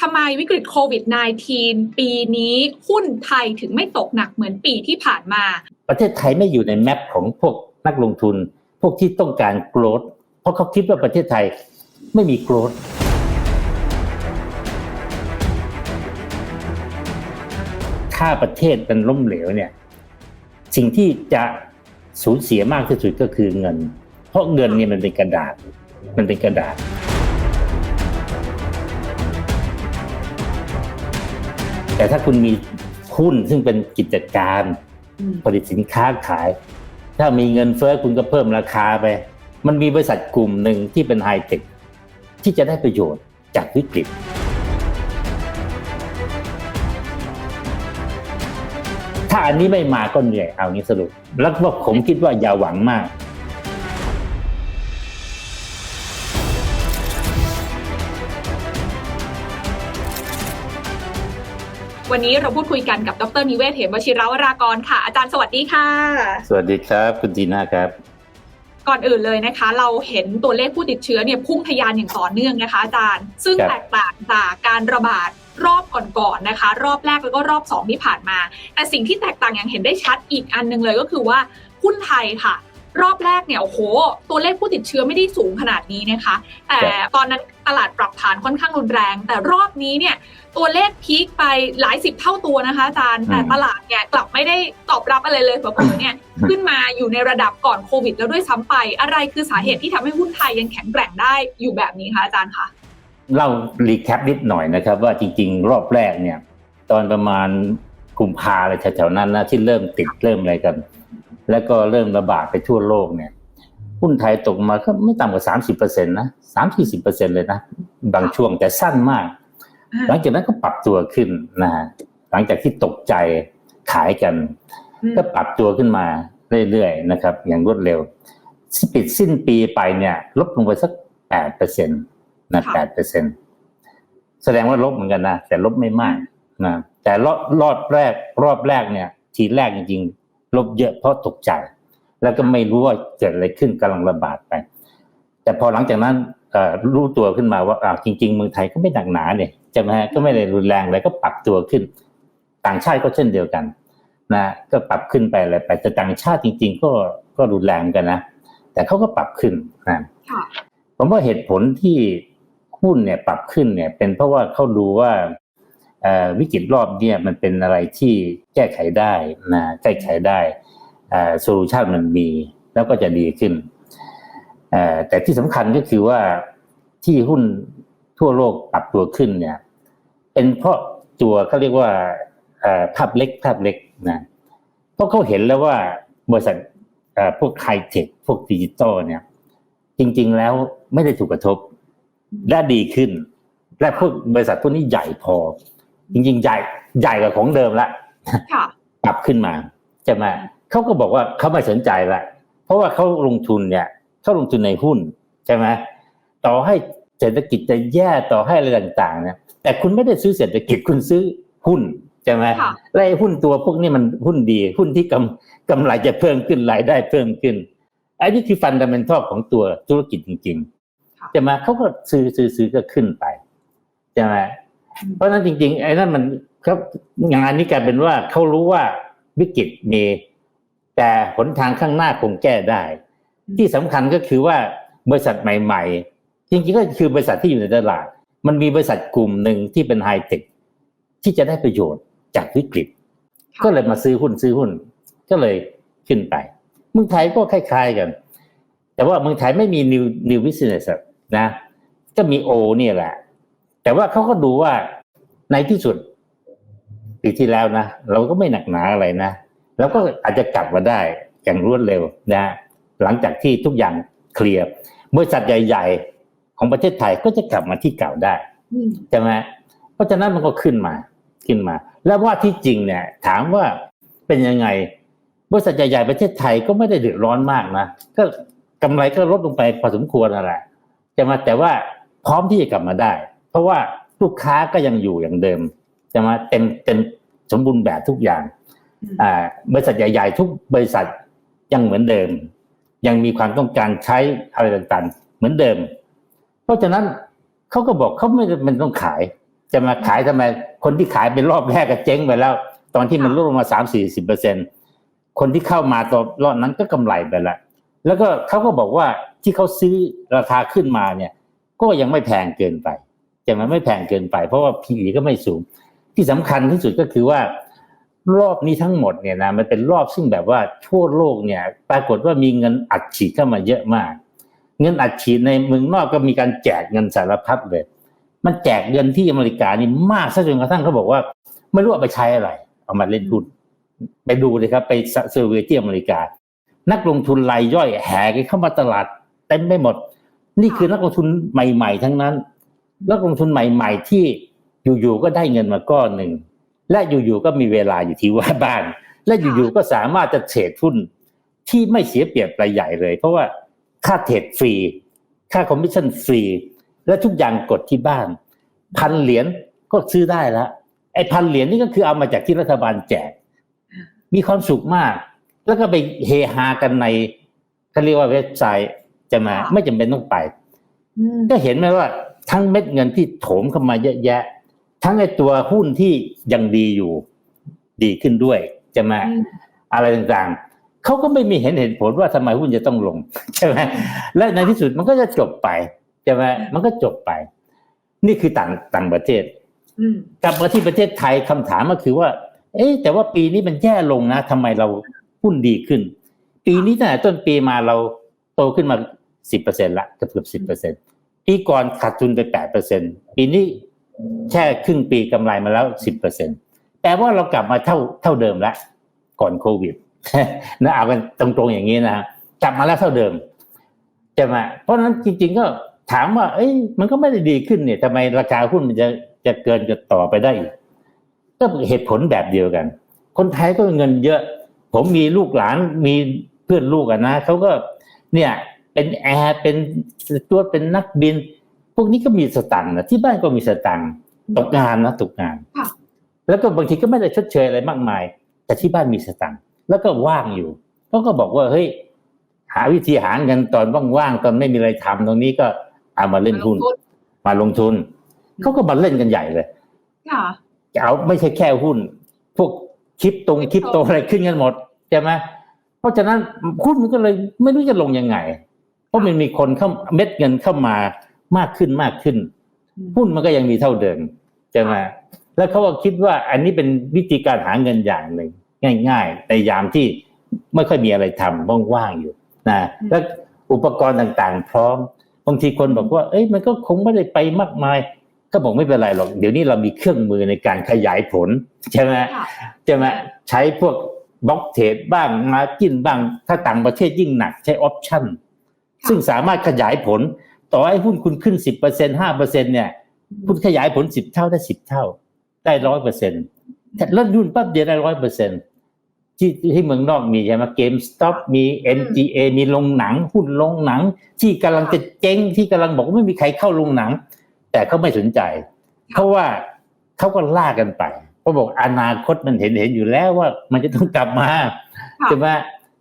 ทำไมวิกฤตโควิด -19 ปีนี้หุ้นไทยถึงไม่ตกหนักเหมือนปีที่ผ่านมา ประเทศไทยไม่อยู่ในแมปของพวกนักลงทุน พวกที่ต้องการโกรดเพราะเขาคิดว่าประเทศไทยไม่มีโกรดถ้าประเทศมันล้มเหลวเนี่ย สิ่งที่จะสูญเสียมากที่สุดก็คือเงิน เพราะเงินเนี่ยมันเป็นกระดาษ มันเป็นกระดาษ แต่ถ้าคุณมีหุ้นซึ่งเป็นกิจการผลิตสินค้าขาย ถ้ามีเงินเฟ้อคุณก็เพิ่มราคาไป มันมีบริษัทกลุ่มหนึ่งที่เป็นไฮเทคที่จะได้ประโยชน์จากวิกฤตถ้าอันนี้ไม่มาก็เหนื่อยเอางี้สรุป แล้วก็ผมคิดว่าอย่าหวังมาก วันนี้เราพูดคุยกันกับดรนิเวศเหมวชิรวรากรค่ะ อาจารย์สวัสดีค่ะ สวัสดีครับ คุณจีน่าครับ ก่อนอื่นเลยนะคะ เราเห็นตัวเลขผู้ติดเชื้อเนี่ยพุ่งทะยานอย่างต่อเนื่องนะคะอาจารย์ ซึ่งครับแตกต่างจากการระบาดรอบก่อนๆนะคะ รอบแรกแล้วก็รอบสองที่ผ่านมา แต่สิ่งที่แตกต่างอย่างเห็นได้ชัดอีกอันหนึงเลยก็คือว่าหุ้นไทยค่ะ รอบแรกเนี่ยโอ้โห ตัวเลขผู้ติดเชื้อไม่ได้สูงขนาดนี้นะคะ แต่ตอนนั้นตลาดปรับฐานค่อนข้างรุนแรง แต่รอบนี้เนี่ย ตัวเลขพีคไปหลายสิบเท่าตัวนะคะอาจารย์แต่อืมตลาดเนี่ยกลับไม่ได้ตอบรับอะไรเลยเผลอๆเนี่ยขึ้นมาอยู่ในระดับก่อนโควิด แล้วด้วยซ้ำไป อะไรคือสาเหตุที่ทำให้หุ้นไทยยังแข็งแกร่งได้อยู่แบบนี้คะอาจารย์คะเล่ารีแคปนิดหน่อยนะครับว่าจริง ๆ รอบแรกเนี่ยตอนประมาณกุมภาอะไรแถวๆนั้นนะที่เริ่มติดเริ่มอะไรกัน แล้วก็เริ่มระบาดไปทั่วโลกเนี่ยหุ้นไทยตกมาก็ไม่ต่ำกว่าสามสิบเปอร์เซ็นต์นะสามสี่สิบเปอร์เซ็นเลยนะ บางช่วงแต่สั้นมาก หลังจากนั้นก็ปรับตัวขึ้นนะฮะหลังจากที่ตกใจขายกันอืมก็ปรับตัวขึ้นมาเรื่อยๆนะครับ อย่างรวดเร็วปิดสิ้นปีไปเนี่ยลดลงไปสักแปดเปอร์เซ็นต์นะแปดเปอร์เซ็นต์แสดงว่าลบเหมือนกันนะแต่ลบไม่มากนะแต่รอบรอบแรกรอบแรกเนี่ย ทีแรกจริงๆ ลบเยอะเพราะตกใจ แล้วก็ไม่รู้ว่าเกิดอะไรขึ้นกำลังระบาดไป แต่พอหลังจากนั้นเอ่อรู้ตัวขึ้นมาว่าอ้าวจริง ๆ เมืองไทยก็ไม่หนักหนาเนี่ยใช่ไหมฮะก็ไม่ได้รุนแรงอะไรก็ปรับตัวขึ้น ต่างชาติก็เช่นเดียวกันนะก็ปรับขึ้นไปอะไรไปแต่ต่างชาติจริง ๆ ก็ก็รุนแรงกันนะ แต่เขาก็ปรับขึ้นนะค่ะผมว่าเหตุผลที่หุ้นเนี่ยปรับขึ้นเนี่ย เป็นเพราะว่าเขาดูว่าเอ่อวิกฤตรอบเนี่ยมันเป็นอะไรที่แก้ไขได้นะแก้ไขได้โซลูชันมันมีแล้วก็จะดีขึ้นเอ่อแต่ที่สำคัญก็คือว่าที่หุ้นทั่วโลกปรับตัวขึ้นเนี่ย เป็นเพราะตัวเขาเรียกว่าเอ่อภาพเล็กภาพเล็กนะเพราะเขาเห็นแล้วว่าบริษัทเอ่อพวกไฮเทคพวกดิจิตอลเนี่ย จริง ๆ แล้วไม่ได้ถูกกระทบและดีขึ้น และพวกบริษัทพวกนี้ใหญ่พอ จริง ๆ ใหญ่ใหญ่กว่าของเดิมละค่ะปรับขึ้นมาใช่ไหมเขาก็บอกว่าเขาไม่สนใจละเพราะว่าเขาลงทุนเนี่ยเขาลงทุนในหุ้นใช่ไหมต่อให้ เศรษฐกิจจะแย่ต่อให้อะไรต่างๆเนี่ยแต่คุณไม่ได้ซื้อเศรษฐกิจคุณซื้อหุ้นใช่ไหมค่ะและไอ้หุ้นตัวพวกนี้มันหุ้นดี หุ้นที่กำกำไรจะเพิ่มขึ้นรายได้เพิ่มขึ้นอันนี้คือฟันดัมเบลทัลของตัวธุรกิจจริงค่ะๆใช่ไหมเขาก็ซื้อซื้อซื้อก็ขึ้นไปใช่ไหมเพราะฉะนั้นจริง ๆ ไอ้นั่นมันครับงานนี้กลายเป็นว่าเขารู้ว่าวิกฤตมีแต่หนทางข้างหน้าคงแก้ได้ ที่สำคัญก็คือว่าบริษัทใหม่ ๆ จริงๆก็คือบริษัทที่อยู่ในตลาด มันมีบริษัทกลุ่มหนึ่งที่เป็นไฮเทคที่จะได้ประโยชน์จากวิกฤตค่ะก็เลยมาซื้อหุ้นซื้อหุ้น ก็เลยขึ้นไป เมืองไทยก็คล้ายๆกัน แต่ว่าเมืองไทยไม่มี new new business อะนะ ก็มีโอเนี่ยแหละ แต่ว่าเขาก็ดูว่าในที่สุดปีที่แล้วนะเราก็ไม่หนักหนาอะไรนะเราก็อาจจะกลับมาได้อย่างรวดเร็วนะ หลังจากที่ทุกอย่างเคลียร์บริษัทใหญ่ ๆ ของประเทศไทยก็จะกลับมาที่เก่าได้อืมใช่ไหมเพราะฉะนั้นมันก็ขึ้นมาขึ้นมา แล้วว่าที่จริงเนี่ย ถามว่าเป็นยังไงบริษัทใหญ่ๆประเทศไทยก็ไม่ได้เดือดร้อนมากนะก็กำไรก็ลดลงไปพอสมควรนั่นแหละใช่ไหมแต่ว่าพร้อมที่จะกลับมาได้ เพราะว่าลูกค้าก็ยังอยู่อย่างเดิมใช่ไหมเต็มเต็มสมบูรณ์แบบทุกอย่างอืมอ่า บริษัทใหญ่ ๆ ทุกบริษัทยังเหมือนเดิม ยังมีความต้องการใช้อะไรต่างๆ เหมือนเดิม เพราะฉะนั้นเขาก็บอกเขาไม่จำเป็นต้องขาย จะมาขายทำไม คนที่ขายเป็นรอบแรกก็เจ๊งไปแล้ว ตอนที่มันลดลงมาสามสี่สิบเปอร์เซ็นคนที่เข้ามาตอนรอบนั้นก็กำไรไปแล้วแล้วก็เขาก็บอกว่าที่เขาซื้อราคาขึ้นมาเนี่ย ก็ยังไม่แพงเกินไปจะมันไม่แพงเกินไป เพราะว่า PE ก็ไม่สูง ที่สำคัญที่สุดก็คือว่ารอบนี้ทั้งหมดเนี่ยนะมันเป็นรอบซึ่งแบบว่าทั่วโลกเนี่ย ปรากฏว่ามีเงินอัดฉีดเข้ามาเยอะมาก เงินอัดฉีดในเมืองนอกก็มีการแจกเงินสารพัดเลย มันแจกเงินที่อเมริกานี่มากซะจนกระทั่งเขาบอกว่า ไม่รู้เอาไปใช้อะไร เอามาเล่นทุนไปดูเลยครับ ไปเซอร์เวยที่อเมริกา นักลงทุนรายย่อยแห่กันเข้ามาตลาดเต็มไปหมด นี่คือนักลงทุนใหม่ ๆ ทั้งนั้น นักลงทุนใหม่ ๆ ที่อยู่ๆก็ได้เงินมาก้อนหนึ่งและอยู่ๆก็มีเวลาอยู่ที่ว่าบ้าน และอยู่ๆก็สามารถจะเทรดหุ้นที่ไม่เสียเปรียบรายใหญ่เลย เพราะว่า ค่าเทรดฟรี ค่าคอมมิชชั่นฟรี และทุกอย่างกดที่บ้าน พันเหรียญก็ซื้อได้แล้วไอ้พันเหรียญนี่ก็คือเอามาจากที่รัฐบาลแจก มีความสุขมาก แล้วก็ไปเฮฮากันในเขาเรียกว่าเว็บไซต์จะมาค่ะไม่จำเป็นต้องไปอืมก็เห็นไหมว่าทั้งเม็ดเงินที่โถมเข้ามาเยอะแยะ ทั้งไอ้ตัวหุ้นที่ยังดีอยู่ ดีขึ้นด้วยจะมาอืมอะไรต่างๆ เขาก็ไม่มีเห็นเหตุผลว่าทำไมหุ้นจะต้องลงใช่ไหมและในที่สุดมันก็จะจบไปใช่ไหมมันก็จบไป นี่คือต่างต่างประเทศอืมกลับมาที่ประเทศไทยคำถามก็คือว่า เอ๊ะแต่ว่าปีนี้มันแย่ลงนะทำไมเราหุ้นดีขึ้น ปีนี้ตั้งแต่ต้นปีมาเราโตขึ้นมาสิบเปอร์เซ็นละเกือบเกือบสิบเปอร์เซ็นปีก่อนขาดทุนไปแปดเปอร์เซ็นปีนี้แค่ครึ่งปีกำไรมาแล้วสิบเปอร์เซ็นแปลว่าเรากลับมาเท่าเท่าเดิมละก่อนโควิด นะเอากันตรงๆอย่างนี้นะฮะกลับมาแล้วเท่าเดิมใช่ไหมเพราะฉะนั้นจริงๆก็ถามว่า เอ้ย มันก็ไม่ได้ดีขึ้นเนี่ยทำไมราคาหุ้นมันจะจะเกินจะต่อไปได้อีกก็เหตุผลแบบเดียวกัน คนไทยก็เงินเยอะ ผมมีลูกหลานมีเพื่อนลูกอะนะเขาก็เนี่ยเป็นแอร์เป็นตัวเป็นนักบิน พวกนี้ก็มีสตังค์นะที่บ้านก็มีสตังค์ตกงานนะตกงานค่ะแล้วก็บางทีก็ไม่ได้ชดเชยอะไรมากมาย แต่ที่บ้านมีสตังค์ แล้วก็ว่างอยู่เขาก็บอกว่าเฮ้ยหาวิธีหาเงินตอนว่างๆตอนไม่มีอะไรทำตรงนี้ก็เอามาเล่นหุ้นมาลงทุนเขาก็มาเล่นกันใหญ่เลยค่ะจะเอาไม่ใช่แค่หุ้น พวกคริปตรงคริปโตอะไรขึ้นกันหมดใช่ไหมเพราะฉะนั้นหุ้นมันก็เลยไม่รู้จะลงยังไง เพราะมันมีคนเข้าเม็ดเงินเข้ามามากขึ้นมากขึ้น หุ้นมันก็ยังมีเท่าเดิมใช่ไหมแล้วเขาก็คิดว่าอันนี้เป็นวิธีการหาเงินอย่างหนึ่ง ง่ายๆ ในยามที่ไม่ค่อยมีอะไรทำว่างๆอยู่นะแล้วอุปกรณ์ต่างๆ พร้อมบางทีคนบอกว่า เอ้ยมันก็คงไม่ได้ไปมากมาย ก็บอกไม่เป็นไรหรอก เดี๋ยวนี้เรามีเครื่องมือในการขยายผลใช่ไหมค่ะใช่ไหมใช้พวกบล็อกเทรดบ้างมากินบ้าง ถ้าต่างประเทศยิ่งหนักใช้ออปชั่นซึ่งสามารถขยายผล ต่อให้หุ้นคุณขึ้นสิบเปอร์เซ็นห้าเปอร์เซ็นเนี่ยคุณขยายผลสิบเท่าได้สิบเท่า ได้ร้อยเปอร์เซ็นต์ลดหุ้นปั๊บเดียวได้ร้อยเปอร์เซ็นต์ ที่ที่เมืองนอกมีใช่ไหมเกมสต็อปมี MGA มีโรงหนัง หุ้นโรงหนัง ที่กำลังจะเจ๊งที่กำลังบอกว่าไม่มีใครเข้าโรงหนัง แต่เขาไม่สนใจ เพราะว่าเขาก็ล่ากันไปเขาบอกอนาคตมันเห็นเห็นอยู่แล้วว่ามันจะต้องกลับมาค่ะใช่ไหม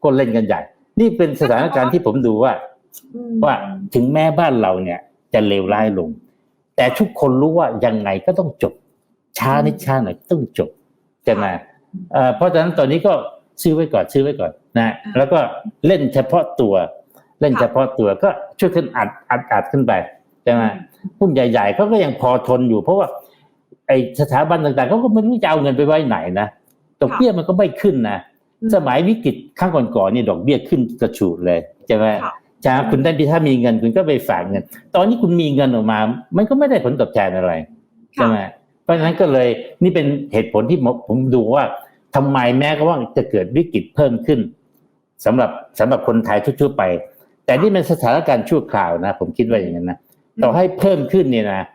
ก็เล่นกันใหญ่ นี่เป็นสถานการณ์ที่ผมดูว่าอืมว่าถึงแม้บ้านเราเนี่ย จะเลวร้ายลง แต่ทุกคนรู้ว่ายังไงก็ต้องจบ ช้านิดช้าหน่อยต้องจบใช่ไหมเอ่อ เพราะฉะนั้นตอนนี้ก็ซื้อไว้ก่อนซื้อไว้ก่อนนะแล้วก็เล่นเฉพาะตัว เล่นเฉพาะตัวก็ช่วยขึ้นอัดอัดอัดขึ้นไปใช่ไหมหุ้นใหญ่ๆเขาก็ยังพอทนอยู่ เพราะว่า ไอสถาบันต่างๆเขาก็ไม่รู้จะเอาเงินไปไว้ไหนนะดอกเบี้ยมันก็ไม่ขึ้นนะอืมสมัยวิกฤตครั้งก่อนๆนี่ดอกเบี้ยขึ้นกระฉูดเลยใช่ไหมค่ะใช่ไหมคุณได้ถ้ามีเงินคุณก็ไปฝากเงิน ตอนนี้คุณมีเงินออกมา มันก็ไม่ได้ผลตอบแทนอะไรใช่ไหมเพราะฉะนั้นก็เลยนี่เป็นเหตุผลที่ผมผมดูว่า ทำไมแม้ก็ว่าจะเกิดวิกฤตเพิ่มขึ้นสำหรับสำหรับคนไทยทั่วๆไป แต่นี่เป็นสถานการณ์ชั่วคราวนะ ผมคิดว่าอย่างนั้นนะต่อให้เพิ่มขึ้นเนี่ยนะ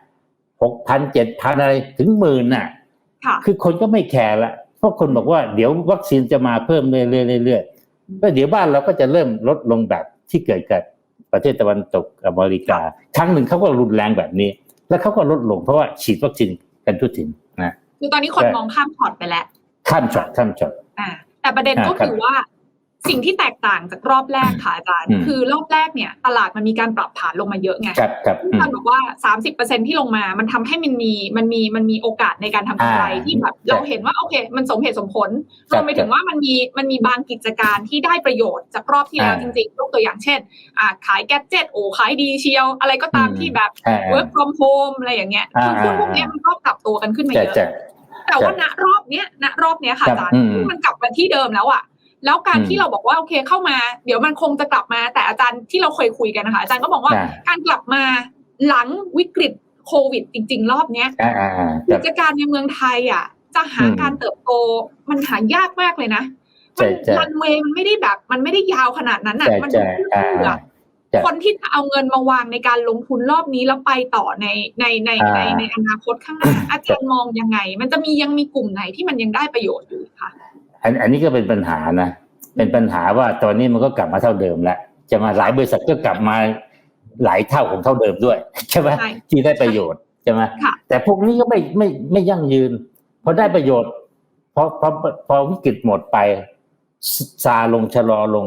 หกพันเจ็ดพันอะไรถึงหมื่นน่ะค่ะคือคนก็ไม่แคร์ละเพราะคนบอกว่าเดี๋ยววัคซีนจะมาเพิ่มเรื่อยๆเรื่อยๆแล้วเดี๋ยวบ้านเราก็จะเริ่มลดลงแบบที่เกิดกับประเทศตะวันตกอเมริกา ครั้งหนึ่งเขาก็รุนแรงแบบนี้ แล้วเขาก็ลดลงเพราะว่าฉีดวัคซีนกันทั่วถึงนะคือตอนนี้คนมองข้ามพอร์ตไปแล้ว ข้ามช็อตข้ามช็อตอ่าแต่ประเด็นก็อ่าครับคือว่าสิ่งที่แตกต่างจากรอบแรกค่ะอาจารย์อืมคือรอบแรกเนี่ย ตลาดมันมีการปรับฐานลงมาเยอะไงครับครับอือาจามรย์บอกว่า 30%ที่ลงมา มันทำให้มันมีมันมีมันมีโอกาสในการทำกำไรอ่าที่แบบใช่เราเห็นว่าโอเค มันสมเหตุสมผลครัรบวมไปถึงว่ามันมีมันมีบางกิจการที่ได้ประโยชน์จากรอบที่แล้วอ่าจริงๆยกตัวอย่างเช่นอ่าขายแก๊สเจ็ตโอ้ขายดีเชียว อะไรก็ตามอืมที่แบบอ่า work from home อะไรอย่างเงี้ยคือหุ้นพวกเนี้ยมันก็ปรับตัวกันขึ้นมาจะเยอะจะ แต่ว่าณรอบเนี้ยณรอบเนี้ยค่ะครับอาจารย์อืมมันกลับมาที่เดิมแล้วอะแล้วการอืมที่เราบอกว่าโอเคเข้ามา เดี๋ยวมันคงจะกลับมา แต่อาจารย์ที่เราเคยคุยกันนะคะอาจารย์ก็บอกว่าอ่าการกลับมาหลังวิกฤตโควิดจริง ๆ รอบเนี้ยอ่าอ่าอ่าคกิรับจการในเมืองไทยอะจะหาอืมการเติบโตมันหายากมากเลยนะใช่มันใช่รันเวย์มันไม่ได้แบบ มันไม่ได้ยาวขนาดนั้นอะใช่มันใช่อ่าเพื่ออ่าใช่ คนที่จะเอาเงินมาวางในการลงทุนรอบนี้แล้วไปต่อในในในอ่าในในอนาคตข้างหน้าอาจารย์มองยังไง มันจะมียังมีกลุ่มไหนที่มันยังได้ประโยชน์อยู่คะอันอันนี้ก็เป็นปัญหานะ เป็นปัญหาว่าตอนนี้มันก็กลับมาเท่าเดิมแล้วจะมาหลายบริษัทก็กลับมาหลายเท่าของเท่าเดิมด้วยใช่ไหมใช่ที่ได้ประโยชน์ใช่ไหมค่ะแต่พวกนี้ก็ไม่ไม่ไม่ยั่งยืนพอได้ประโยชน์พอพอพอวิกฤตหมดไปซซาลงชะลอลง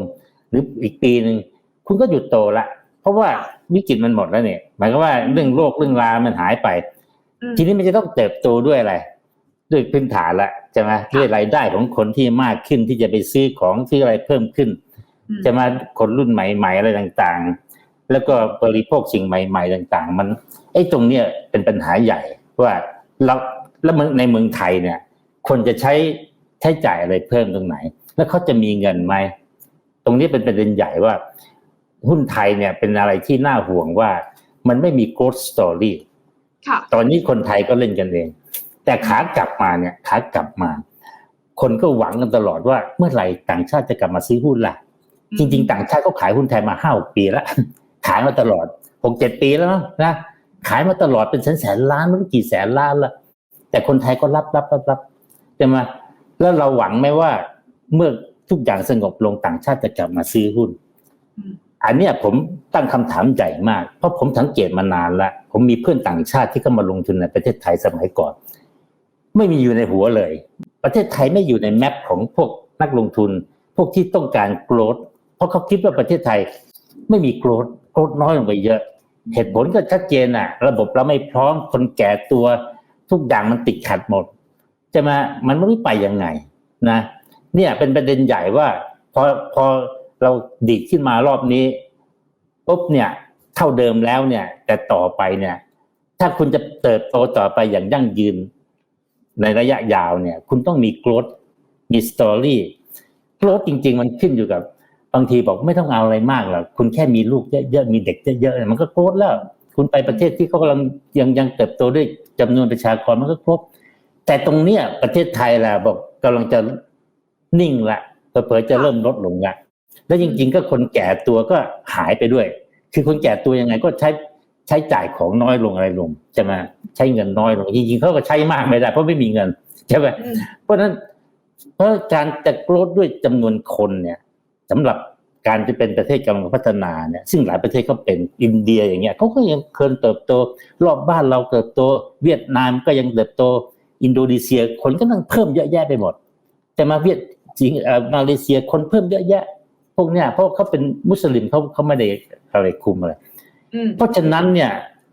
หรืออีกปีหนึ่ง คุณก็หยุดโตละ เพราะว่าวิกฤตมันหมดแล้วเนี่ย หมายความว่าเรื่องโรคเรื่องรามันหายไปอืมทีนี้มันจะต้องเติบโตด้วยอะไร ด้วยพื้นฐานละใช่ไหมด้วยรายได้ของคนที่มากขึ้นที่จะไปซื้อของซื้ออะไรเพิ่มขึ้นอืมใช่ไหมคนรุ่นใหม่ๆอะไรต่างๆ แล้วก็บริโภคสิ่งใหม่ ๆ ต่าง ๆ มันไอ้ตรงเนี้ยเป็นปัญหาใหญ่ว่าเราแล้วเมืองในเมืองไทยเนี่ย คนจะใช้ใช้จ่ายอะไรเพิ่มตรงไหน แล้วเขาจะมีเงินไหมตรงนี้เป็นประเด็นใหญ่ว่า หุ้นไทยเนี่ยเป็นอะไรที่น่าห่วงว่ามันไม่มี growth story ค่ะตอนนี้คนไทยก็เล่นกันเอง แต่ขากลับมาเนี่ยขากลับมา คนก็หวังกันตลอดว่าเมื่อไหร่ต่างชาติจะกลับมาซื้อหุ้นล่ะ จริง ๆ ต่างชาติก็ขายหุ้นไทยมาห้าปีแล้วขายมาตลอดหกเจ็ดปีแล้วมั้งนะขายมาตลอดเป็นแสนแสนล้านไม่รู้กี่แสนล้านละแต่คนไทยก็รับรับรับรับใช่ไหมแล้วเราหวังไหมว่าเมื่อทุกอย่างสงบลงต่างชาติจะกลับมาซื้อหุ้น อันเนี้ยผมตั้งคำถามใหญ่มาก เพราะผมสังเกตมานานแล้วผมมีเพื่อนต่างชาติที่เข้ามาลงทุนในประเทศไทยสมัยก่อน ไม่มีอยู่ในหัวเลย ประเทศไทยไม่อยู่ในแมปของพวกนักลงทุน พวกที่ต้องการโกรดเพราะเขาคิดว่าประเทศไทย ไม่มีโกรดโกรดน้อยลงไปเยอะ เหตุผลก็ชัดเจนอะระบบเราไม่พร้อมคนแก่ตัวทุกอย่างมันติดขัดหมดใช่ไหมมันไม่ไปยังไงนะ เนี่ยเป็นประเด็นใหญ่ว่าพอพอ เราดีดขึ้นมารอบนี้ปุ๊บเนี่ยเท่าเดิมแล้วเนี่ย แต่ต่อไปเนี่ย ถ้าคุณจะเติบโตต่อไปอย่างยั่งยืน ในระยะยาวเนี่ย คุณต้องมีโกรดมีสตอรี่โกรดจริง ๆ มันขึ้นอยู่กับบางทีบอกไม่ต้องเอาอะไรมากหรอกคุณแค่มีลูกเยอะๆมีเด็กเยอะๆมันก็โกรดแล้ว คุณไปประเทศที่เขากำลังยังยังเติบโตด้วยจำนวนประชากรมันก็ครบ แต่ตรงเนี้ยประเทศไทยล่ะบอกกำลังจะนิ่งละเผลอจะเริ่มลดลงละ แล้วจริง ๆ ก็คนแก่ตัวก็หายไปด้วย คือคนแก่ตัวยังไงก็ใช้ใช้จ่ายของน้อยลงอะไรลงใช่ไหมใช้เงินน้อยลงจริงๆเขาก็ใช้มากไม่ได้เพราะไม่มีเงินใช่ไหมอืมเพราะฉะนั้น เพราะการจะโกรธด้วยจำนวนคนเนี่ยสำหรับการจะเป็นประเทศกำลังพัฒนาเนี่ยซึ่งหลายประเทศก็เป็นอินเดียอย่างเงี้ยเขาก็ยังเคยเติบโต รอบบ้านเราเติบโต เวียดนามก็ยังเติบโต อินโดนีเซียคนก็ต้องเพิ่มเยอะแยะไปหมด แต่มาเวียดสิงเอ่อมาเลเซียคนเพิ่มเยอะแยะ พวกเนี้ยเพราะเขาเป็นมุสลิมเขาเขาไม่ได้อะไรคุมอะไรอืมเพราะฉะนั้นเนี่ย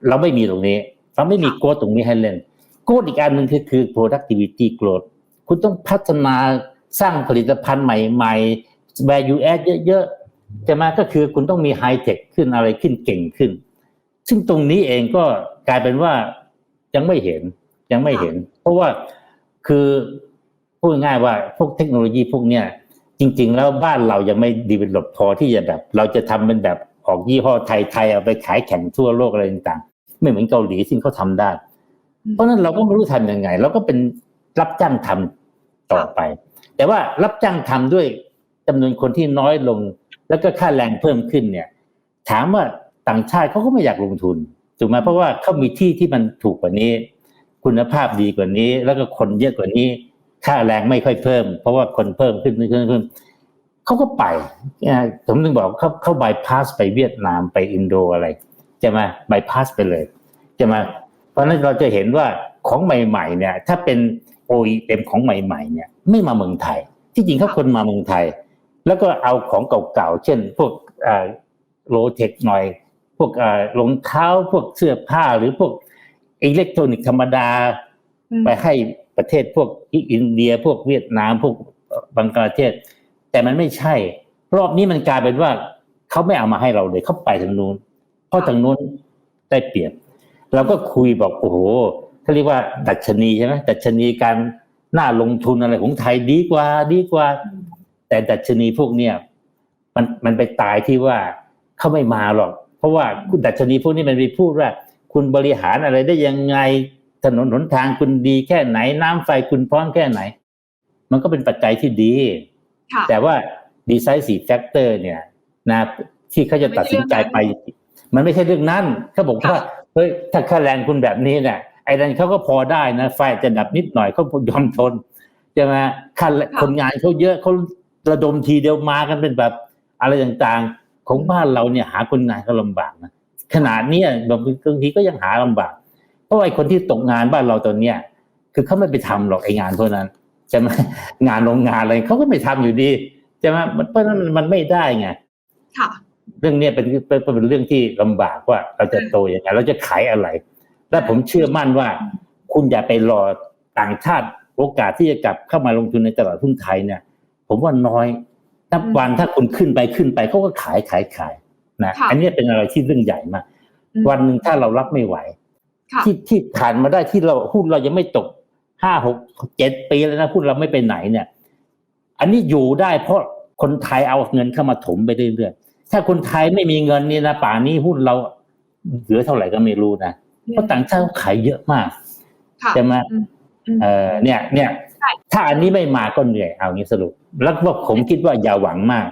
เราไม่มีตรงนี้ เราไม่มีโกรธตรงนี้ให้เล่น โกรธอีกอันหนึ่งคือคือ productivity growth คุณต้องพัฒนาสร้างผลิตภัณฑ์ใหม่ๆ value add เยอะๆจะมาก็คือคุณต้องมี high tech ขึ้นอะไรขึ้นเก่งขึ้น ซึ่งตรงนี้เองก็กลายเป็นว่ายังไม่เห็นยังไม่เห็น เพราะว่าคือพูดง่ายๆว่าพวกเทคโนโลยีพวกเนี้ย จริง ๆ แล้วบ้านเรายังไม่ดีเวลลอพอที่จะแบบ เราจะทำเป็นแบบออกยี่ห้อไทยๆเอาไปขายแข่งทั่วโลกอะไรต่างๆ ไม่เหมือนเกาหลีซึ่งเขาทำได้ เพราะฉะนั้นเราก็ไม่รู้ทำยังไงเราก็เป็นรับจ้างทำต่อไป แต่ว่ารับจ้างทำด้วยจำนวนคนที่น้อยลง แล้วก็ค่าแรงเพิ่มขึ้นเนี่ย ถามว่าต่างชาติเขาก็ไม่อยากลงทุนถูกไหมเพราะว่าเขามีที่ที่มันถูกกว่านี้ คุณภาพดีกว่านี้ แล้วก็คนเยอะกว่านี้ ค่าแรงไม่ค่อยเพิ่ม เพราะว่าคนเพิ่มขึ้นเพิ่มขึ้นเขาก็ไปอ่าผมถึงบอกเขาเขาบายพาสไปเวียดนามไปอินโดอะไรจะมาบายพาสไปเลยจะมาเพราะฉะนั้นเราจะเห็นว่าของใหม่ๆเนี่ย ถ้าเป็น OEM ของใหม่ๆเนี่ย ไม่มาเมืองไทย ที่จริงเขาคนมาเมืองไทย แล้วก็เอาของเก่าๆเช่น พวกโลเทคหน่อย พวกอ่ารองเท้าพวกเสื้อผ้าหรือพวกอิเล็กทรอนิกส์ธรรมดาอืมไปให้ ประเทศพวกอินเดียพวกเวียดนามพวกบังกลาเทศ แต่มันไม่ใช่ รอบนี้มันกลายเป็นว่าเขาไม่เอามาให้เราเลยเขาไปทางนู้นเพราะทางนู้นได้เปรียบเราก็คุยบอกโอ้โหเขาเรียกว่าดัชนีใช่ไหมดัชนีการน่าลงทุนอะไรของไทยดีกว่าดีกว่า แต่ดัชนีพวกเนี้ยมันมันไปตายที่ว่าเขาไม่มาหรอก เพราะว่าดัชนีพวกนี้มันไปพูดว่า คุณบริหารอะไรได้ยังไง ถนนหนทางคุณดีแค่ไหน น้ำไฟคุณพร้อมแค่ไหน มันก็เป็นปัจจัยที่ดีค่ะแต่ว่า decisive factor เนี่ยนะที่เขาจะตัดสินใจไป มันไม่ใช่เรื่องนั้นเขาบอกว่าเฮ้ยถ้าค่าแรงคุณแบบนี้เนี่ยไอ้นั่นเขาก็พอได้นะ ไฟอาจจะดับนิดหน่อยเขายอมทนใช่ไหมค่าคนงานเขาเยอะเขาระดมทีเดียวมากันเป็นแบบอะไรต่างๆ ของบ้านเราเนี่ยหาคนงานก็ลำบากนะขนาดเนี้ยบางทีก็ยังหาลำบากเพ ราะไอ้คนที่ตกงานบ้านเราตอนเนี้ยคือเขาไม่ไปทำหรอกไอ้งานพวกนั้นใช่ไหมงานโรงงานอะไรเขาก็ไม่ทำอยู่ดีใช่ไหมมันเพราะฉะนั้นมันไม่ได้ไงค่ะ เรื่องเนี้ยเป็นเป็นเป็นเรื่องที่ลำบากว่าเราจะโตยังไงเราจะขายอะไร และผมเชื่อมั่นว่า คุณอย่าไปรอต่างชาติโอกาสที่จะกลับเข้ามาลงทุนในตลาดหุ้นไทยเนี่ย ผมว่าน้อยนับวันถ้าคุณขึ้นไปขึ้นไปเขาก็ขายขายขายนะค่ะอันเนี้ยเป็นอะไรที่เรื่องใหญ่มากอืมวันหนึ่งถ้าเรารับไม่ไหวค่ะ ที่ที่ผ่านมาได้ที่เราหุ้นเรายังไม่ตกห้าหกเจ็ดปีแล้วนะหุ้นเราไม่ไปไหนเนี่ย อันนี้อยู่ได้เพราะคนไทยเอาเงินเข้ามาถมไปเรื่อยๆถ้าคนไทยไม่มีเงินนี่นะป่านนี้หุ้นเราเหลือเท่าไหร่ก็ไม่รู้นะเพราะต่างชาติเขาขายเยอะมากค่ะใช่ไหมอืมอืมเออเนี่ย เนี่ยใช่ถ้าอันนี้ไม่มาก็เหนื่อยเอางี้สรุป แล้วก็ผมคิดว่าอย่าหวังมาก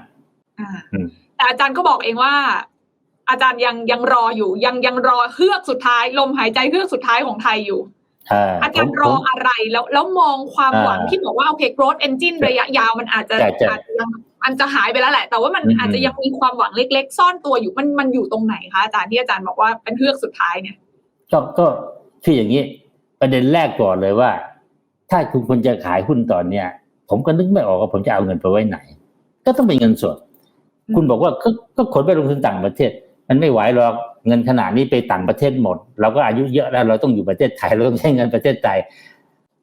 อ่าอืมแต่อาจารย์ก็บอกเองว่า อาจารย์ยังยังรออยู่ ยังยังรอเฮือกสุดท้าย ลมหายใจเฮือกสุดท้ายของไทยอยู่เอ่ออาจารย์ผมรอผมอะไรแล้วแล้วมองความหวังอ่าที่บอกว่าโอเค growth engine ระยะยาวมันอาจจะใช่ใช่อาจจะยังมันจะหายไปแล้วแหละ แต่ว่ามันอืมอาจจะยังมีความหวังเล็ก ๆ ซ่อนตัวอยู่มันมันอยู่ตรงไหนคะอาจารย์ที่อาจารย์บอกว่าเป็นเฮือกสุดท้ายเนี่ย ก็ก็คืออย่างนี้ ประเด็นแรกก่อนเลยว่า ถ้าคุณควรจะขายหุ้นตอนเนี้ยผมก็นึกไม่ออกว่าผมจะเอาเงินไปไว้ไหน ก็ต้องเป็นเงินสดอืมคุณบอกว่าก็ก็ขนไปลงทุนต่างประเทศ มันไม่ไหวหรอกเงินขนาดนี้ไปต่างประเทศหมด เราก็อายุเยอะแล้วเราต้องอยู่ประเทศไทยเราต้องใช้เงินประเทศไทย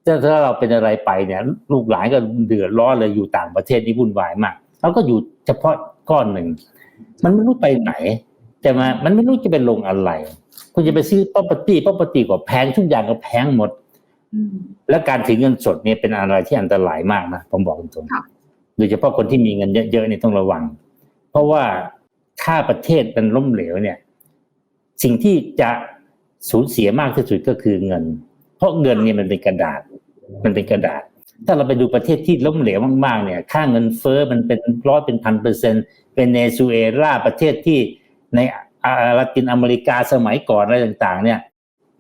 ถ้าเราเป็นอะไรไปเนี่ย ลูกหลานก็เดือดร้อนเลยอยู่ต่างประเทศนี่วุ่นวายมากเราก็อยู่เฉพาะก้อนหนึ่งมันไม่รู้ไปไหนใช่ไหมมันไม่รู้จะไปลงอะไร คุณจะไปซื้อ property property ก็แพงทุกอย่างก็แพงหมดและการถือเงินสดเนี่ยเป็นอะไรที่อันตรายมากนะผมบอกตรงๆโดยเฉพาะคนที่มีเงินเยอะๆเนี่ยต้องระวัง เพราะว่า ถ้าประเทศมันล้มเหลวเนี่ย สิ่งที่จะสูญเสียมากที่สุดก็คือเงิน เพราะเงินเนี่ยมันเป็นกระดาษ มันเป็นกระดาษ ถ้าเราไปดูประเทศที่ล้มเหลวมากๆ เนี่ย ค่าเงินเฟ้อมันเป็นร้อยเป็นพันเปอร์เซ็นต์เป็นเนซูเอลาประเทศที่ในอ่าลาตินอเมริกาสมัยก่อนอะไรต่าง ๆ เนี่ย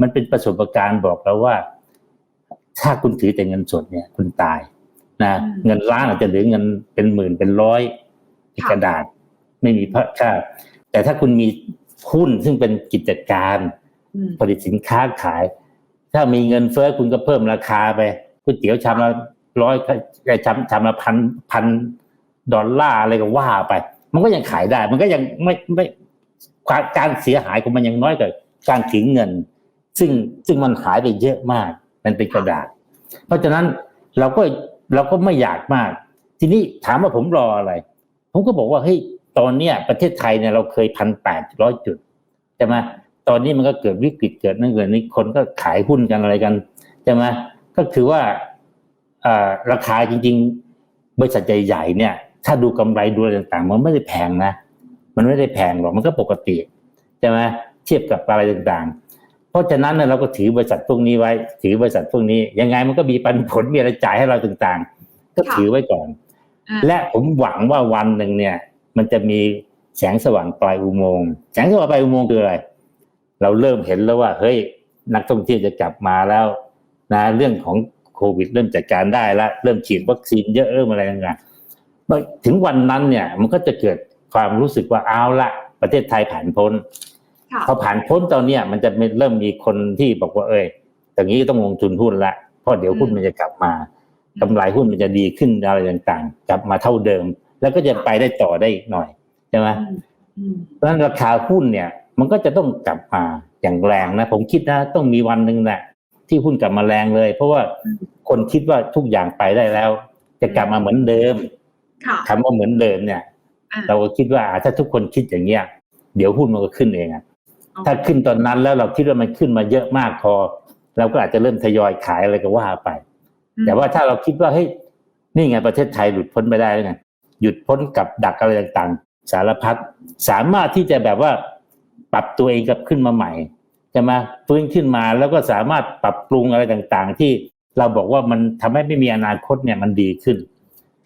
มันเป็นประสบการณ์บอกแล้วว่า ถ้าคุณถือแต่เงินสดเนี่ย คุณตายนะอืมเงินล้านอาจจะเหลือเงินเป็นหมื่นเป็นร้อยเป็นค่ะกระดาษ ไม่มีพระค่าแต่ถ้าคุณมีหุ้นซึ่งเป็นกิจการอืมผลิตสินค้าขาย ถ้ามีเงินเฟ้อคุณก็เพิ่มราคาไปก๋วยเตี๋ยวชามละร้อยไอ้ชามชามละพันพันดอลลาร์อะไรก็ว่าไป มันก็ยังขายได้ มันก็ยังไม่ไม่การการเสียหายของมันยังน้อยกว่าการถือเงิน ซึ่งซึ่งมันหายไปเยอะมาก มันเป็นกระดาษ เพราะฉะนั้นเราก็เราก็ไม่อยากมาก ทีนี้ถามว่าผมรออะไร ผมก็บอกว่าเฮ้ย ตอนเนี้ยประเทศไทยเนี่ยเราเคยพันแปดร้อยจุดใช่ไหมตอนนี้มันก็เกิดวิกฤตเกิดนั่นเกิดนี่คนก็ขายหุ้นกันอะไรกันใช่ไหมก็คือว่าอ่าราคาจริง ๆ บริษัทใหญ่ๆเนี่ย ถ้าดูกำไรดูอะไรต่างๆ มันไม่ได้แพงนะ มันไม่ได้แพงหรอกมันก็ปกติใช่ไหมเทียบกับอะไรต่างๆ เพราะฉะนั้นเนี่ยเราก็ถือบริษัทพวกนี้ไว้ ถือบริษัทพวกนี้ ยังไงมันก็มีปันผลมีอะไรจ่ายให้เราต่างๆ ก็ถือไว้ก่อนอ่าและผมหวังว่าวันหนึ่งเนี่ย มันจะมีแสงสว่างปลายอุโมงค์แสงสว่างปลายอุโมงค์คืออะไร เราเริ่มเห็นแล้วว่า เฮ้ย นักท่องเที่ยวจะกลับมาแล้วนะเรื่องของโควิด เริ่มจัดการได้แล้วเริ่มฉีดวัคซีนเยอะเริ่มอะไรต่างๆเมื่อถึงวันนั้นเนี่ยมันก็จะเกิดความรู้สึกว่าเอาละประเทศไทยผ่านพ้นค่ะพอผ่านพ้นตอนเนี้ยมันจะเริ่มมีคนที่บอกว่าเอ้ยอย่างนี้ต้องลงทุนหุ้นละเพราะเดี๋ยวหุ้นมันจะกลับมากำไรหุ้นมันจะดีขึ้นอะไรต่างๆ กลับมาเท่าเดิม แล้วก็จะไปได้ต่อได้อีกหน่อยใช่ไหมอืมอืมเพราะฉะนั้นราคาหุ้นเนี่ย มันก็จะต้องกลับมาอย่างแรงนะ ผมคิดนะต้องมีวันหนึ่งแหละที่หุ้นกลับมาแรงเลย เพราะว่าคนคิดว่าทุกอย่างไปได้แล้ว จะกลับมาเหมือนเดิมค่ะคำว่าเหมือนเดิมเนี่ยอะเราก็คิดว่าอ่าถ้าทุกคนคิดอย่างเงี้ยเดี๋ยวหุ้นมันก็ขึ้นเองอะถ้าขึ้นตอนนั้นแล้วเราคิดว่ามันขึ้นมาเยอะมากพอเราก็อาจจะเริ่มทยอยขายอะไรก็ว่าไปอืมแต่ว่าถ้าเราคิดว่าเฮ้ยนี่ไงประเทศไทยหลุดพ้นไปได้แล้วไง หยุดพ้นกับดักอะไรต่างๆ สารพัดสามารถที่จะแบบว่าปรับตัวเองกลับขึ้นมาใหม่จะมาฟื้นขึ้นมาแล้วก็สามารถปรับปรุงอะไรต่างๆ ที่เราบอกว่ามันทำให้ไม่มีอนาคตเนี่ยมันดีขึ้น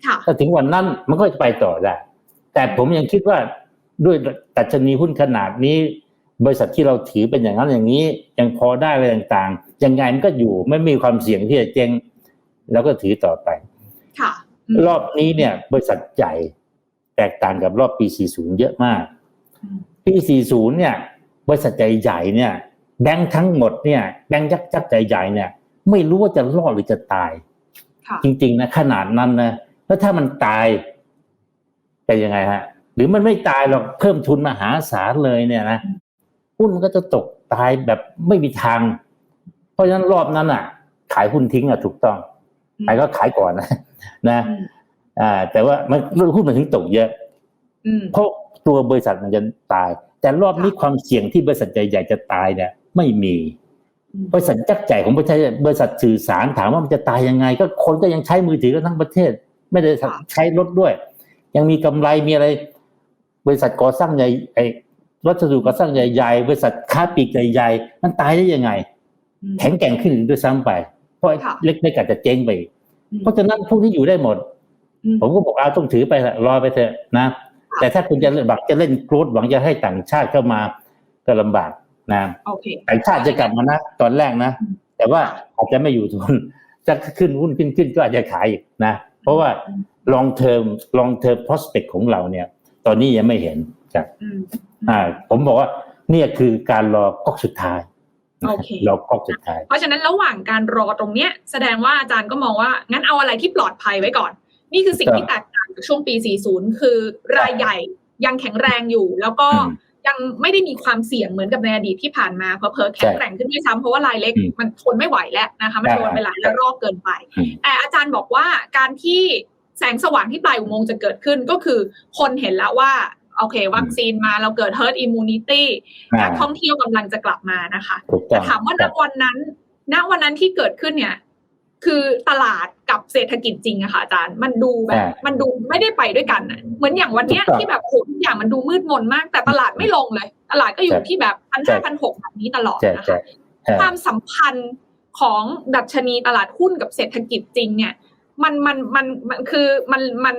ค่ะถ้าถึงวันนั้นมันก็จะไปต่อได้ แต่ผมยังคิดว่าด้วยตัชนีหุ้นขนาดนี้ บริษัทที่เราถือเป็นอย่างนั้นอย่างนี้ ยังพอได้อะไรต่างๆ ยังไงมันก็อยู่ไม่มีความเสี่ยงที่จะเจ๊งแล้วก็ถือต่อไป ค่ะม รอบนี้เนี่ย บริษัทใหญ่แตกต่างกับรอบปี 40 เยอะมากอืมปี 40 เนี่ย บริษัทใหญ่ๆเนี่ย แบงค์ทั้งหมดเนี่ย แบงค์ยักษ์ยักษ์ใหญ่ๆเนี่ย ไม่รู้ว่าจะรอดหรือจะตายค่ะจริง ๆ นะ ขนาดนั้นนะ แล้วถ้ามันตายเป็นยังไงฮะ หรือมันไม่ตายหรอก เพิ่มทุนมหาศาลเลยเนี่ยนะ หุ้นมันก็จะตกตายแบบไม่มีทาง เพราะฉะนั้นรอบนั้นอะ ขายหุ้นทิ้งอะถูกต้องอืม ใครก็ขายก่อนนะนะอืมอ่า แต่ว่ามันหุ้นมันถึงตกเยอะอืมเพราะตัวบริษัทมันจะตาย แต่รอบนี้ความเสี่ยงที่บริษัทใหญ่ๆจะตายเนี่ย ไม่มีอืมบริษัทยักษ์ใหญ่ของประเทศบริษัทสื่อสารถามว่ามันจะตายยังไง ก็คนก็ยังใช้มือถือกันทั้งประเทศ ไม่ได้ใช้รถด้วย ยังมีกำไรมีอะไร บริษัทก่อสร้างใหญ่ไอ้วัสดุก่อสร้างใหญ่ๆบริษัทค้าปลีกใหญ่ๆมันตายได้ยังไงอืมแข็งแกร่งขึ้นด้วยซ้ำไป เพราะไอ้ค่ะเล็กๆอาจจะเจ๊งไปอีกอืมเพราะฉะนั้นพวกนี้อยู่ได้หมดอืมผมก็บอกเอาต้องถือไปเถอะรอไปเถอะนะ แต่ถ้าคุณจะหวังจะเล่นกรูดหวังจะให้ต่างชาติเข้ามาก็ลำบากนะโอเคต่างชาติจะกลับมานะตอนแรกนะอืมแต่ว่าอาจจะไม่อยู่ทนจะขึ้นหุ้นขึ้นขึ้นก็อาจจะขายอีกนะ เพราะว่า long term long term prospect ของเราเนี่ย ตอนนี้ยังไม่เห็นครับอืมอ่า ผมบอกว่าเนี่ยคือการรอก๊อกสุดท้าย โอเครอก๊อกสุดท้ายเพราะฉะนั้นระหว่างการรอตรงเนี้ย แสดงว่าอาจารย์ก็มองว่า งั้นเอาอะไรที่ปลอดภัยไว้ก่อน นี่คือสิ่งที่แตกต่างจากช่วงปี 40 คือรายใหญ่ยังแข็งแรงอยู่ แล้วก็อืมยังไม่ได้มีความเสี่ยงเหมือนกับในอดีตที่ผ่านมาเพอเพอๆแข็งแกร่งขึ้นด้วยซ้ำเพราะว่ารายเล็กอืมมันทนไม่ไหวแล้วนะคะมันใช่โดนไปหลายรอบเกินไปอืมแต่อาจารย์บอกว่าการที่แสงสว่างที่ปลายอุโมงค์จะเกิดขึ้นก็คือคนเห็นแล้วว่า โอเค วัคซีนมาเราเกิด herd immunity อ่านักท่องเที่ยวกำลังจะกลับมานะคะถูกต้แต่องถามว่าคณรับวันนั้นณวันนั้นที่เกิดขึ้นเนี่ย คือตลาดกับเศรษฐกิจจริงอะค่ะอาจารย์ มันดูแบบ มันดูไม่ได้ไปด้วยกันอะเหมือนอย่างวันเนี้ยที่แบบโหทุกอย่างมันดูมืดมนมาก แต่ตลาดไม่ลงเลย ตลาดก็อยู่ที่แบบพันห้าพันหกแบบนี้ตลอดใช่นะใช่คะเออความสัมพันธ์ของดัชนีตลาดหุ้นกับเศรษฐกิจจริงเนี่ย มันมันมันมันคือมันมัน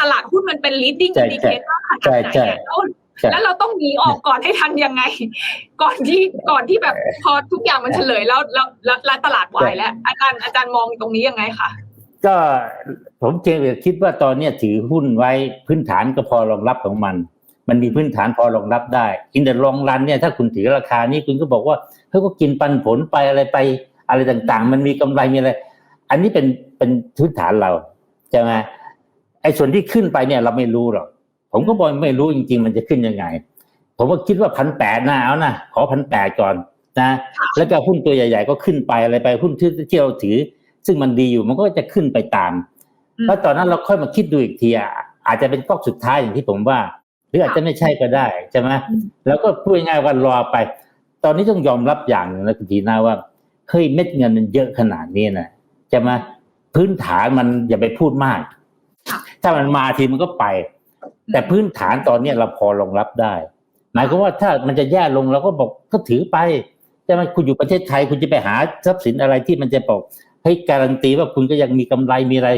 ตลาดหุ้นมันเป็น leading ใช่ indicator ขนาดใช่ไหนใช่อะแล้วใช่แล้วเราต้องหนีออกก่อนให้ทันยังไง ก่อนที่ก่อนที่แบบพอทุกอย่างมันเฉลยแล้วแล้วแล้วแล้วตลาดวายแล้ว อาจารย์อาจารย์มองตรงนี้ยังไงคะก็ผมเจคิดว่าตอนเนี้ยถือหุ้นไว้พื้นฐานก็พอรองรับของมัน มันมีพื้นฐานพอรองรับได้อินเด r ลองรันเนี่ยถ้าคุณถือราคานี้คุณก็บอกว่าเฮ้ยก็กินปันผลไปอะไรไปอะไรต่างๆ มันมีกำไรมีอะไร อันนี้เป็น เป็นพื้นฐานเราใช่ไหมไอ้ส่วนที่ขึ้นไปเนี่ยเราไม่รู้หรอกผมก็บอกไม่รู้จริง ๆ มันจะขึ้นยังไง ผมก็คิดว่าพันแปดนะเอานะขอพันแปดก่อนนะแล้วก็หุ้นตัวใหญ่ ๆ ก็ขึ้นไปอะไรไปหุ้นที่ที่เราถือ ซึ่งมันดีอยู่มันก็จะขึ้นไปตามอืมแล้วตอนนั้นเราค่อยมาคิดดูอีกทีอะอาจจะเป็นก๊อกสุดท้ายอย่างที่ผมว่า หรืออาจจะไม่ใช่ก็ได้ใช่ไหมอืมแล้วก็พูดง่ายๆว่ารอไป ตอนนี้ต้องยอมรับอย่างหนึ่งนะคุณทีน่าว่าเฮ้ยเม็ดเงินมันเยอะขนาดนี้นะใช่ไหม พื้นฐานมันอย่าไปพูดมากค่ะถ้ามันมาทีมันก็ไป แต่พื้นฐานตอนเนี้ยเราพอรองรับได้ หมายความว่าถ้ามันจะแย่ลงเราก็บอกก็ถือไปใช่ไหมคุณอยู่ประเทศไทยคุณจะไปหาทรัพย์สินอะไรที่มันจะบอกให้การันตีว่าคุณก็ยังมีกำไรมีอะไร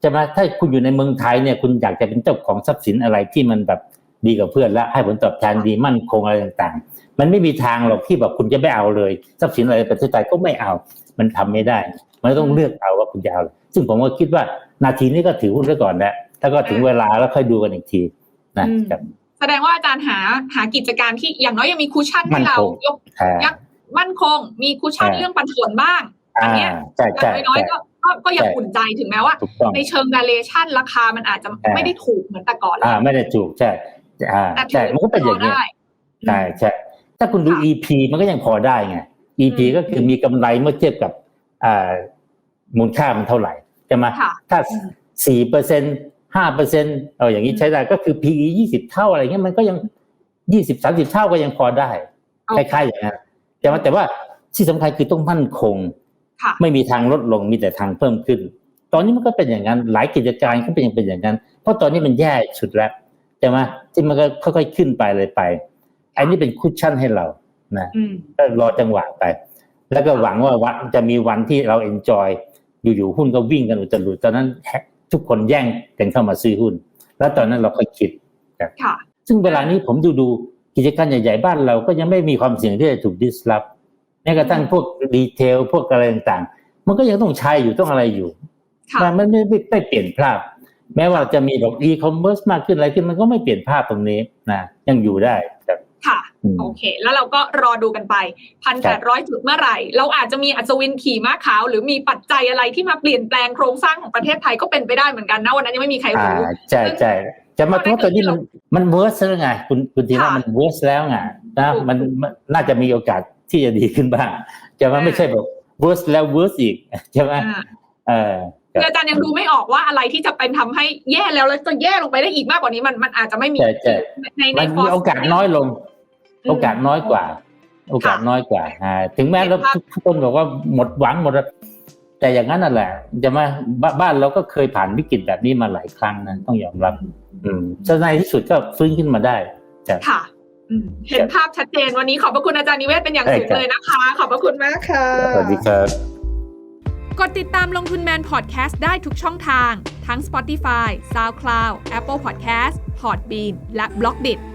ใช่ไหมถ้าคุณอยู่ในเมืองไทยเนี่ยคุณอยากจะเป็นเจ้าของทรัพย์สินอะไรที่มันแบบ ดีกับเพื่อนและให้ผลตอบแทนดีมั่นคงอะไรต่างๆ มันไม่มีทางหรอกที่แบบคุณจะไม่เอาเลยทรัพย์สินอะไรในประเทศไทยก็ไม่เอา มันทำไม่ได้ มันต้องเลือกเอาว่าคุณจะเอาอะไรซึ่งผมก็คิดว่านาทีนี้ก็ถือหุ้นไว้ก่อนแล้วแล้วก็ถึงเวลาแล้วค่อยดูกันอีกทีนะครับแสดงว่าอาจารย์หาหากิจการที่อย่างน้อยยังมีคูชั่นมั่ให้นเราคงยกอ่ายักมั่นคง มีคูชั่นอ่าเรื่องปันผลบ้างอันอ่าเนี้ยใช่อย่าใช่งน้อยๆใช่ก็ก็ก็ยังใช่อุ่นใจถึงแม้ว่าถูกต้องในเชิง valuation ราคามันอาจจะอ่าไม่ได้ถูกเหมือนแต่ก่อนอ่าแล้วไม่ได้ถูกใช่อ่า แต่ใช่มันก็เป็นอย่างนี้ได้ใช่ใช่ถ้าคุณดูค่ะ EP มันก็ยังพอได้ไง EP อืมก็คือมีกำไรเมื่อเทียบกับอ่ามูลค่ามันเท่าไหร่ใช่ไหมค่ะถ้าอืมสี่เปอร์เซ็นห้าเปอร์เซ็นเอาอย่างนี้ใช้ได้ก็คือ PE ยี่สิบเท่าอะไรเงี้ยมันก็ยังยี่สิบสามสิบเท่าก็ยังพอได้โอคเคล้ายๆอย่างนั้นแต่ว่าแต่ว่าที่สำคัญคือต้องมั่นคงค่ะไม่มีทางลดลงมีแต่ทางเพิ่มขึ้น ตอนนี้มันก็เป็นอย่างนั้น หลายกิจการก็เป็นอย่างเป็นอย่างนั้น เพราะตอนนี้มันแย่สุดแล้วใช่ไหมที่มันก็ค่อยๆขึ้นไปเลยไป อันนี้เป็นคุชชั่นให้เรานะอืมก็รอจังหวะไป แล้วก็หวังว่าวันจะมีวันที่เราเอนจอยอยู่ๆหุ้นก็วิ่งกันอุตลุดตอนนั้นทุกคนแย่งกันเข้ามาซื้อหุ้น แล้วตอนนั้นเราค่อยคิดค่ะซึ่งเวลานี้ผมดูดูกิจการใหญ่ๆบ้านเราก็ยังไม่มีความเสี่ยงที่จะถูกดิสลอฟแม้กระทั่งพวกดีเทลพวกอะไรต่างๆ มันก็ยังต้องใช้อยู่ต้องอะไรอยู่ค่ะมันไม่ไม่ไม่ไม่เปลี่ยนภาพ แม้ว่าจะมีแบบอีคอมเมิร์ซมากขึ้นอะไรขึ้นมันก็ไม่เปลี่ยนภาพตรงนี้นะยังอยู่ได้ครับค่ะอืมโอเค แล้วเราก็รอดูกันไปพันแปดร้อยจุดเมื่อไหร่ เราอาจจะมีอัศวินขี่ม้าขาว หรือมีปัจจัยอะไรที่มาเปลี่ยนแปลงโครงสร้างของประเทศไทยก็เป็นไปได้เหมือนกันนะวันนั้นยังไม่มีใครอ่ารู้ใช่ใช่จะมาตอนเพราะตอนนี้แรกมันมันเวิร์สแล้วไงคุณคุณทีน่าค่ะมันเวิร์สแล้วไงนะถูกมันมันน่าจะมีโอกาสที่จะดีขึ้นบ้างจะว่าอ่าไม่ใช่แบบเวิร์สแล้วเวิร์สอีกใช่ไหมอ่าเออ คืออาจารย์ยังดูไม่ออกว่าอะไรที่จะเป็นทำให้แย่แล้วแล้วจะแย่ลงไปได้อีกมากกว่านี้มันมันอาจจะไม่มีใช่ใช่ในในมันฟมีโอกาสน้อยลงอืมโอกาสน้อยกว่า โอกาสน้อยกว่าอ่าถึงแม้เราเห็นภาพทุกคนบอกว่าหมดหวังหมดแล้วแต่อย่างนั้นนั่นแหละจะมาบ้าบ้านเราก็เคยผ่านวิกฤตแบบนี้มาหลายครั้งนะต้องยอมรับ อืมจนในที่สุดก็ฟื้นขึ้นมาได้ครับค่ะอืมเห็นภาพชัดเจนวันนี้ขอบพระคุณอาจารย์นิเวศเป็นอย่างสูงได้ครับเลยนะคะ ขอบพระคุณมากค่ะสวัสดีครับ กดติดตามลงทุนแมนพอดแคสต์ได้ทุกช่องทาง ทั้ง Spotify, SoundCloud, Apple Podcast, Podbean และ b l o g d i t